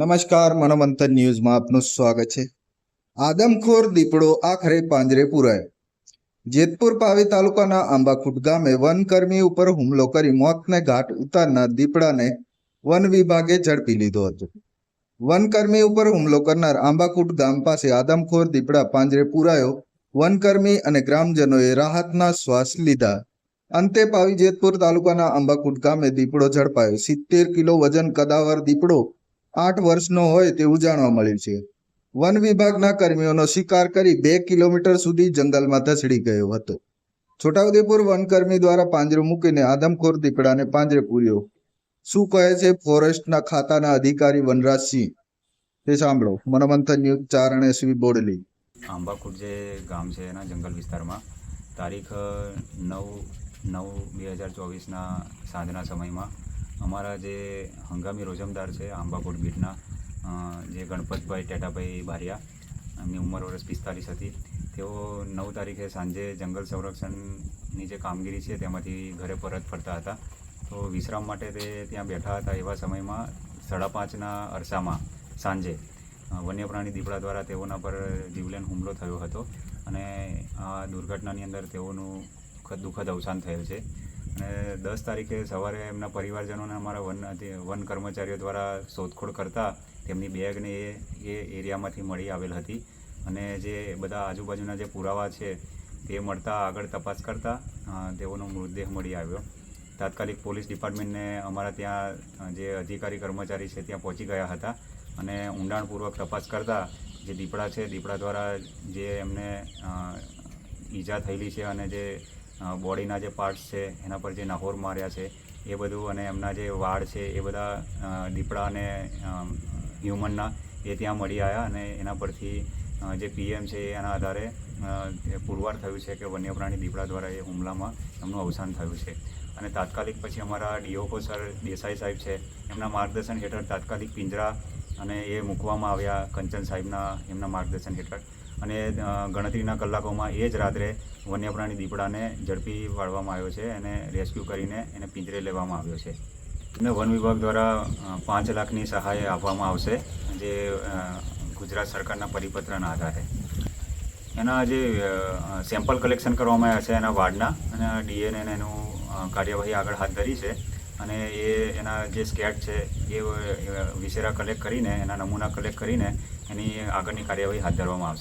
નમસ્કાર, મનોમંથન ન્યૂઝમાં આપનું સ્વાગત છે. આદમખોર દીપડો આખરે પાંજરે પુરાયો. જેતપુર પાવી તાલુકાના આંબાખુટ ગામે વનકર્મી ઉપર હુમલો કરી મોતને ઘાટ ઉતારનાર દીપડાને વન વિભાગે ઝડપી લીધો હતો. વનકર્મી ઉપર હુમલો કરનાર આંબાખુટ ગામ પાસે આદમખોર દીપડા પાંજરે પુરાયો. વનકર્મી અને ગ્રામજનોએ રાહતના શ્વાસ લીધા. અંતે પાવી જેતપુર તાલુકાના આંબાખુટ ગામે દીપડો ઝડપાયો. સિત્તેર કિલો વજન કદાવર દીપડો આઠ વર્ષનો હોય તેવું જાણવા મળ્યું છે. વન વિભાગના કર્મીઓનો શિકાર કરી બે કિલોમીટર સુધી જંગલમાં ધસડી ગયો હતો. છોટાઉદેપુર વનકર્મી દ્વારા પાંજરું મૂકીને આદમખોર દીપડાને પાંજરે પૂર્યો. શું કહે છે ફોરેસ્ટના ખાતાના અધિકારી વનરાજસિંહ તે સાંભળો. મનોમંથન ન્યૂઝ ચાર અને શ્રી બોડલી. આંબાખુટ જે ગામ છે એના જંગલ વિસ્તારમાં તારીખ નવ નવ બે હજાર ચોવીસના સાંજના સમયમાં અમારા જે હંગામી રોજમદાર છે આંબાખુટ બીટના જે ગણપતભાઈ ટેટાભાઈ બારિયા, એમની ઉંમર વર્ષ પિસ્તાલીસ હતી. તેઓ નવ તારીખે સાંજે જંગલ સંરક્ષણની જે કામગીરી છે, તેમાંથી ઘરે પરત ફરતા હતા. તો વિશ્રામ માટે તે ત્યાં બેઠા હતા એવા સમયમાં સાડા પાંચના અરસામાં સાંજે વન્યપ્રાણી વન્ય પ્રાણી દીપડા દ્વારા તેઓના પર જીવલેણ હુમલો થયો હતો અને આ દુર્ઘટનાની અંદર તેઓનું દુઃખદ અવસાન થયેલ છે. અને દસ તારીખે સવારે એમના પરિવારજનોને અમારા વન વન કર્મચારીઓ દ્વારા શોધખોળ કરતા તેમની બેગને એ એ એરિયામાંથી મળી આવેલ હતી. અને જે બધા આજુબાજુના જે પુરાવા છે તે મળતા આગળ તપાસ કરતા તેઓનો મૃતદેહ મળી આવ્યો. તાત્કાલિક પોલીસ ડિપાર્ટમેન્ટને અમારા ત્યાં જે અધિકારી કર્મચારી છે ત્યાં પહોંચી ગયા હતા અને ઊંડાણપૂર્વક તપાસ કરતા જે દીપડા છે, દીપડા દ્વારા જે એમને ઈજા થયેલી છે અને જે બોડીના જે પાર્ટ્સ છે, એના પર જે નહોર માર્યા છે, એ બધું અને એમના જે વાળ છે, એ બધા દીપડા અને હ્યુમનના એ ત્યાં મળી આવ્યા અને એના પરથી જે પીએમ છે, એના આધારે પુરવાર થયું છે કે વન્યપ્રાણી દીપડા દ્વારા એ હુમલામાં એમનું અવસાન થયું છે. અને તાત્કાલિક પછી અમારા ડીઓકો સર દેસાઈ સાહેબ છે, એમના માર્ગદર્શન હેઠળ તાત્કાલિક પિંજરા અને એ મૂકવામાં આવ્યા કંચન સાહેબના એમના માર્ગદર્શન હેઠળ. અને ગણતરીના કલાકોમાં એ જ રાત્રે વન્યપ્રાણી દીપડાને ઝડપી પાડવામાં આવ્યો છે અને રેસ્ક્યુ કરીને એને પિંજરે લેવામાં આવ્યો છે. અને વન વિભાગ દ્વારા પાંચ લાખની સહાય આપવામાં આવશે, જે ગુજરાત સરકારના પરિપત્રના આધારે. એના જે સેમ્પલ કલેક્શન કરવામાં આવ્યા છે એના વાર્ડના, અને ડીએનએ એનું કાર્યવાહી આગળ હાથ ધરી છે. અને એ, એના જે સ્કેટ છે, એ વિશેરા કલેક્ટ કરીને, એના નમૂના કલેક્ટ કરીને એની આગળની કાર્યવાહી હાથ ધરવામાં આવશે.